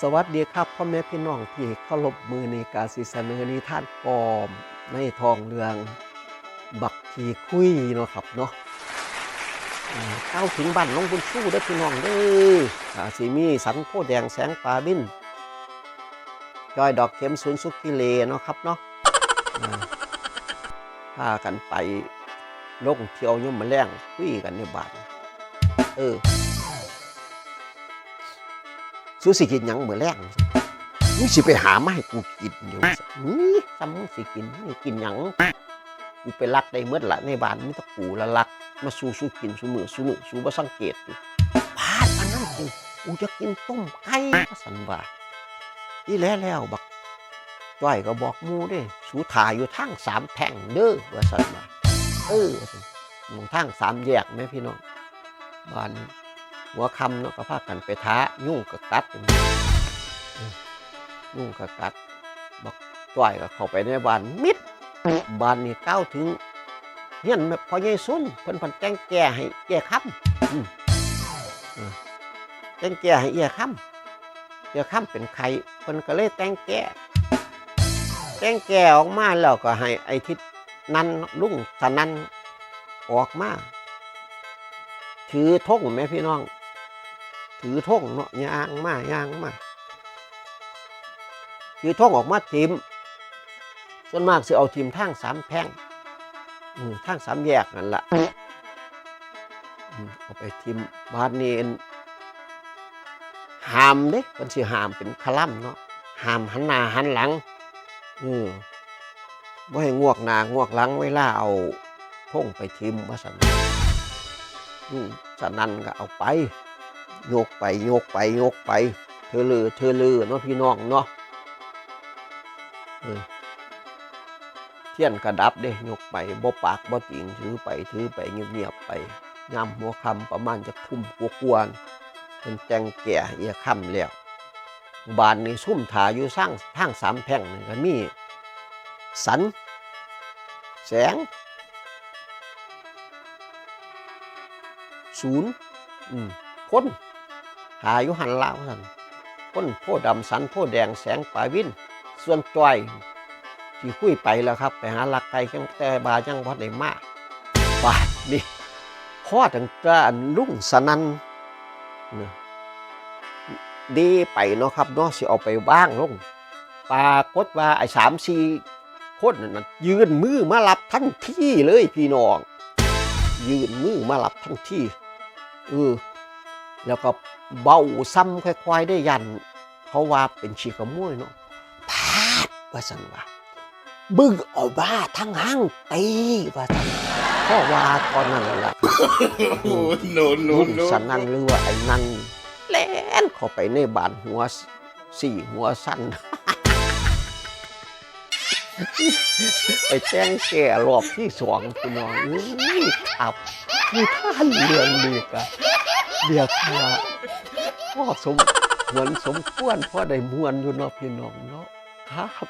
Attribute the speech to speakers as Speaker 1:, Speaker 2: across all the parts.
Speaker 1: สวัสดีครับพ่อแม่พี่น้องที่เคารพมือในการสิเสนอนิทานปลอมในทองเรือง บักขีคุยเนาะครับเนาะเข้าถึงบ้านน้องบุญสู้เด้พี่น้องเด้ออาสิมีสันโพแดงแสงปลาบินจอยดอกเข็มศูนย์สุกิเลเนาะครับเนาะอ่าพากันไปลงเที่ยวย่มมาแรงคุยกันในบ้านเออ สู้สิกินหยังเมื่อแรงมึงสิไปหามาให้กูกินเดี๋ยวนี่ซ้ำมึงสิกินนี่กินหยังกูไปลักได้เมื่อละในบ้านมีแตะกูละลัก มาสู้สู้กินสู้มือสู้มือสู้บ่สังเกตอยู่พลาดอันนั้นจริงกูจะกินต้มไก่ว่าสันว่าอีแล้วแล้วบักจ้อยก็บอกหมูเด้สู้ถ่ายอยู่ทางสามแท่งเด้อว่าสันว่าเออว่าซั่นมองทางสามแยกไหมพี่น้องบ้าน หัวคำเนาะก็พากันไปท้ายุ่งกับกัดอย่างนี้เออยุ่งกับกัดบอกต่อยก็เข้าไปในบ้านมิดบ้านนี่ก้าวถึงเฮียนพอใหญ่ซุนเพิ่นเพันแจ้งแก่ให้แก่ค่ำอืมเออแจ้งแก่ให้เอียค่ำเอียค่ำเป็นใครเพิ่นก็เลยแต่งแก่แต่งแก่ออกมาแล้วก็ให้ไอ้ทิศนั้นลุงสนันออกมาถือธงแม่พี่น้อง ถือธงเนาะยางมายางมาถือธงออกมาทีมส่วนมากสิเอาทีมทางสามแพ่งอืมทางสามแยกนั่นละเอาไปทีมบานเนี้หามเด้มันสิหามเป็นคลัมเนาะหามหันหน้าหันหลัง อืมบ่ให้งวกหน้างวกหลังเวลาเอาธงไปทีมว่าสันอืมฉะนั้นก็เอาไป โยกไปโยกไปโยกไป เธอลือเธอลือเนาะพี่น้องเนาะเทียนกระดับเด้ยกไปบ่ปากบ่จริงถือไปถือไปเงียบๆไปย่ำหัวคำประมาณจะทุ่มกวกๆเป็นแจงแก่เอียคำแล้วบานนี่ซุ่มถาอยู่สร้างทางสามแพ่งนี่ก็มี สัน แสง ศูนย์พ้น หาอยู่หันลาวสันพ้นโพดำสันโพแดงแสงปลายวินส่วนจอยที่คุยไปแล้วครับ ไปหาหลักไก่จังแต่บาจังพอได้มากบาดนี่พ่อตั้งแต่อันลุงสนันนี่ยดีไปเนาะครับเนาะสิเอาไปบ้างลงปรากฏว่าไอ้สามสี่คนนั่นยืนมือมารับทันทีเลยพี่น้อง ยืนมือมารับทั้งที่เออ แล้วก็เบาซ้ำค่อยๆได้ยัน เขาว่าเป็นชีขโมยเนาะพาดว่าสันว่าบึ้งเอาบ้าทั้งห้างตีว่าสันเพราะว่าตอนนั้นล่ะ
Speaker 2: Oh, no, no,
Speaker 1: ลุง
Speaker 2: no.
Speaker 1: สันนันหรือว่าไอ้นันแล่นเข้าไปในบ้านหัวสี่หัวสั้นไปแจ้งแก่รอบที่สองพี่น้องอุ้ยอับมีท่านเรืองดีกะ เดียกว่าพ่อสมเหมือนสมควรพ่อได้มวนอยู่เนาะพี่น้องเนาะครับ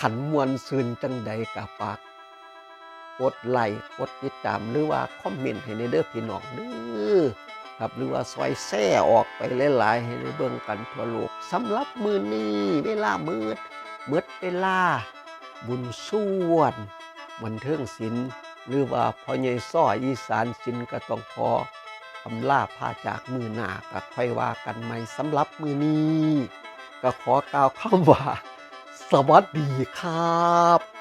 Speaker 1: ขันมวนซืนจังใดกะปากกดไลค์กดติดตามหรือว่าคอมเมนต์ให้ในเด้อพี่น้องเด้อครับหรือว่าซอยแซ่ออกไปหลายๆให้ได้เบิ่งกันทั่วโลกสำหรับมือนี้เวลามืดมืดเวลา บุญส่วนบันเทิงศิลป์ หรือว่าพ่อใหญ่ซ้ออีสานชินก็ต้องพออำลาพาจากมือหนาก็ค่อยว่ากันใหม่สำหรับมือนี้ ก็ขอกล่าวคำว่า สวัสดีครับ